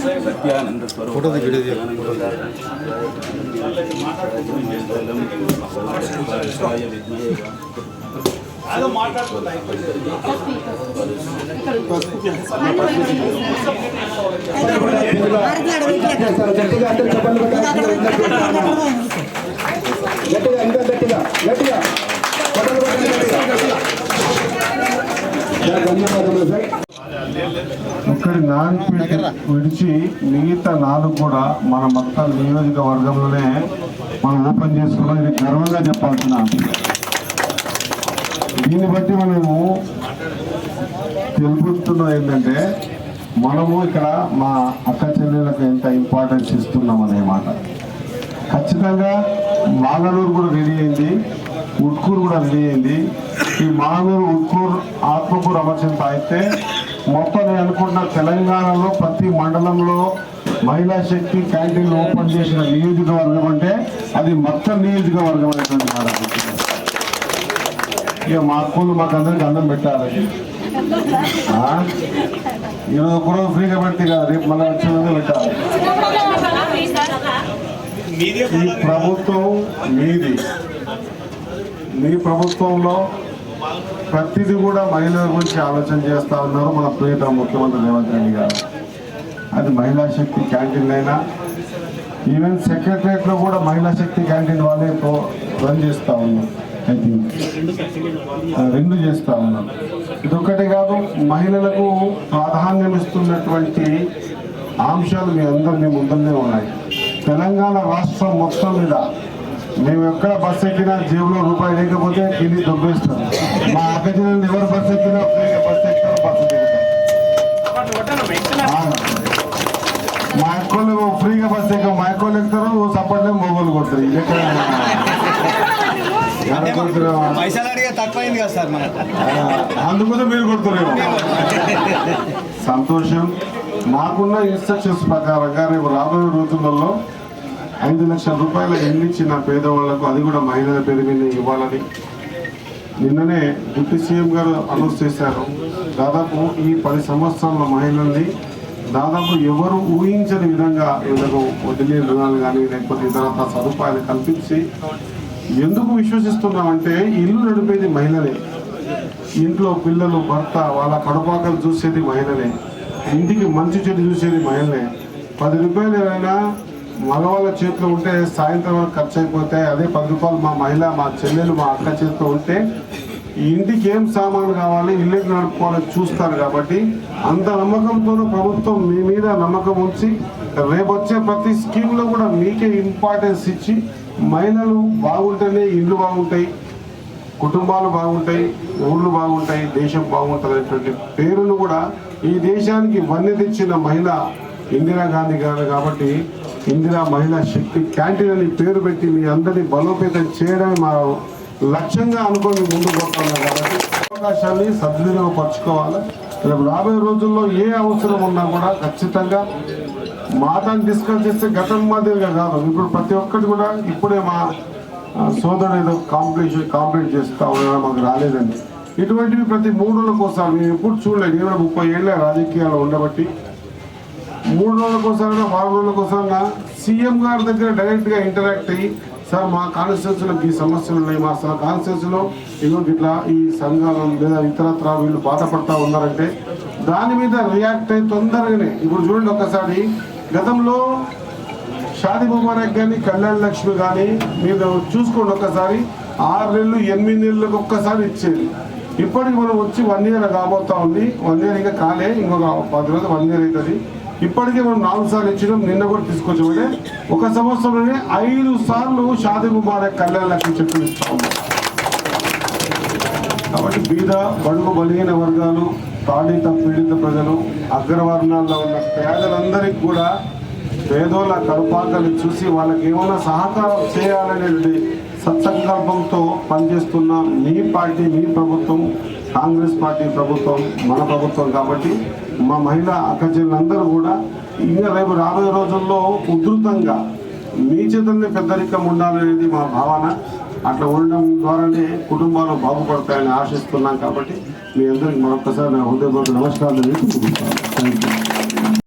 సత్యానంద స్వరూప గట్టిగా అందరూ చెప్పండి గట్టిగా ఇంకా గట్టిగా. గట్టిగా. ధన్యవాదములు సార్ నాన్పేట విడిచి మిగతా నాలుగు కూడా మన మొత్తం నియోజకవర్గంలోనే మనం ఓపెన్ చేసుకున్నాం. ఇది గర్వంగా చెప్పాల్సిన దీన్ని బట్టి మనము తెలుపుతున్నాం ఏంటంటే మనము ఇక్కడ మా అక్క చెల్లెలకు ఎంత ఇంపార్టెన్స్ ఇస్తున్నాం అనే మాట. ఖచ్చితంగా మాగనూరు కూడా రెడీ అయింది. ఉట్కూరు కూడా రెడీ అయింది. ఈ మాగనూరు ఉట్కూరు ఆత్మకూరు అమర్చింత అయితే మొత్తం నేను అనుకుంటున్న తెలంగాణలో ప్రతి మండలంలో మహిళా శక్తి క్యాంటీన్లు ఓపెన్ చేసిన నియోజకవర్గం అంటే అది మొత్తం నియోజకవర్గం అనేటువంటి మాట ఇక మా అక్కలు మాకు అందరికి అందం పెట్టాలి. ఆ? ఈరోజు ఒక రోజు ఫ్రీగా పెడితే కదా రేపు మళ్ళీ వచ్చిన పెట్టాలి. ఈ ప్రభుత్వం మీది. మీ ప్రభుత్వంలో ప్రతిదీ కూడా మహిళల గురించి ఆలోచన చేస్తా ఉన్నారు. మన ప్రియత ముఖ్యమంత్రి రేవంత్ రెడ్డి గారు. అది మహిళా శక్తి క్యాంటీన్ అయినా ఈవెన్ సెక్రటరియట్లో కూడా మహిళా శక్తి క్యాంటీన్ వాళ్ళే ప్రో- రన్ చేస్తా ఉన్నాం ఐ థింక్. రెండు చేస్తా ఉన్నాం ఇదొక్కటి కాదు మహిళలకు ప్రాధాన్యం ఇస్తున్నటువంటి అంశాలు మీ అందరినీ ముందరనే ఉన్నాయి. తెలంగాణ రాష్ట్రం మొత్తం మీద మేము ఎక్కడ బస్ ఎక్కినా జేబులో రూపాయి లేకపోతే కింది దొబ్బేస్తాం. మా అక్క చెల్లెలు ఎవరు బస్ ఎక్కినా ఫ్రీగా బస్ ఎక్కుతారు బస్సు ఆ. మా అక్కలు ఫ్రీగా బస్ ఎక్క మా అక్కలు ఎక్కుతారు సపోర్ట్లే మొగోలు కొడతారు. అందుకోసం మీరు కొడుతున్నారు సంతోషం. నాకున్న ఇన్స్ట్రక్షన్స్ ప్రకారంగా రేపు రాబోయే రోజులలో ఐదు లక్షల రూపాయల ఇల్లు ఇచ్చిన పేదవాళ్ళకు అది కూడా మహిళల పేరు మీద ఇవ్వాలని నిన్ననే డిప్యూటీ సీఎం గారు అనౌన్స్ చేశారు. దాదాపు ఈ పది సంవత్సరాల మహిళల్ని దాదాపు ఎవరు ఊహించని విధంగా వీళ్ళకు వదిలే రుణాలు కానీ లేకపోతే తర్వాత సదుపాయాలు కల్పించి ఎందుకు విశ్వసిస్తున్నామంటే ఇల్లు నడిపేది మహిళలే. ఇంట్లో పిల్లలు భర్త వాళ్ళ కడపాకలు చూసేది మహిళలే. ఇంటికి మంచి చెడు చూసేది మహిళలే. పది రూపాయలు ఏమైనా మగవాళ్ళ చేతిలో ఉంటే సాయంత్రం వరకు ఖర్చు అయిపోతే అదే పది రూపాయలు మా మహిళ మా చెల్లెలు మా అక్క చేతిలో ఉంటే ఈ ఇంటికి ఏం సామాన్ కావాలి ఇల్లు నడుపుకోవాలని చూస్తారు కాబట్టి అంత నమ్మకంతో ప్రభుత్వం మీ మీద నమ్మకం ఉంచి రేపు వచ్చే ప్రతి స్కీమ్లో కూడా మీకే ఇంపార్టెన్స్ ఇచ్చి మహిళలు బాగుంటేనే ఇల్లు బాగుంటాయి కుటుంబాలు బాగుంటాయి ఊళ్ళు బాగుంటాయి దేశం బాగుంటుంది అనేటువంటి పేరును కూడా ఈ దేశానికి వన్నె తెచ్చిన మహిళ ఇందిరాగాంధీ గారు కాబట్టి ఇందిరా మహిళా శక్తి క్యాంటీన్ అని పేరు పెట్టి మీ అందరినీ బలోపేతం చేయడమే మా లక్ష్యంగా అనుకొని ముందు పోతున్నాం కాబట్టి అవకాశాన్ని సద్వినియోగపరచుకోవాలి రేపు రాబోయే రోజుల్లో ఏ అవసరం ఉన్నా కూడా ఖచ్చితంగా మాటను డిస్కస్ చేస్తే గతం మాదిరిగా కాదు. ఇప్పుడు ప్రతి ఒక్కటి కూడా ఇప్పుడే మా ఆ, సోదరుడు ఏదో కాంప్లీట్ కాంప్లీట్ చేస్తా ఉన్నా మాకు రాలేదండి. ఇటువంటివి ప్రతి మూడు రోజులకోసారి మేము ఎప్పుడు చూడలేదు. ఏమైనా ముప్పై ఏళ్ళ రాజకీయాలు ఉండబట్టి మూడు రోజులకోసారైనా వారం రోజులకోసారైనా సీఎం గారి దగ్గర డైరెక్ట్గా ఇంటరాక్ట్ అయ్యి సార్ మా కాన్స్టిట్యూన్సీలకు ఈ సమస్యలు ఉన్నాయి మా కాన్స్టిట్యూన్సీలో ఇగో ఇట్లా ఈ సంఘాలు లేదా ఇతరత్ర వీళ్ళు బాధపడతా ఉన్నారంటే దాని మీద రియాక్ట్ అయ్యి తొందరగానే ఇప్పుడు చూడండి ఒక్కసారి గతంలో షాది ముబారక్ కానీ కళ్యాణ్ లక్ష్మి కానీ మీరు చూసుకోండి ఒక్కసారి ఆరు నెలలు ఎనిమిది నెలలకు ఒక్కసారి ఇచ్చేది. ఇప్పటికి మనం వచ్చి వన్ ఇయర్ కాబోతా ఉంది. వన్ ఇయర్ ఇంకా కాలే ఇంకొక పది రోజులు వన్ ఇయర్ అవుతుంది ఇప్పటికే మనం నాలుగు సార్లు ఇచ్చినాం నిన్న కూడా తీసుకొచ్చామంటే ఒక సంవత్సరంలోనే ఐదు సార్లు షాది కుమార్ కళ్యాణ్ లక్ష్మి చెట్లు ఇస్తా కాబట్టి బీద బడుగు బలిగిన వర్గాలు తాడిత పీడిత ప్రజలు అగ్రవర్ణాల్లో ఉన్న పేదలందరికీ కూడా పేదోళ్ళ కడుపాకలు చూసి వాళ్ళకి ఏమైనా సహకారం చేయాలనేటువంటి సత్సంకల్పంతో పనిచేస్తున్న మీ పార్టీ మీ ప్రభుత్వం కాంగ్రెస్ పార్టీ ప్రభుత్వం మన ప్రభుత్వం కాబట్టి మా మహిళా అక్కచెల్లందరూ కూడా ఇంకా రేపు రాబోయే రోజుల్లో ఉధృతంగా మీ చేతుల్ని పెద్దరికం ఉండాలనేది మా భావన అట్లా ఉండడం ద్వారానే కుటుంబాలు బాగుపడతాయని ఆశిస్తున్నాం కాబట్టి మీ అందరికి మరొకసారి నా హృదయపూర్వక నమస్కారాలు తెలియజేసుకుంటున్నాను. Thank you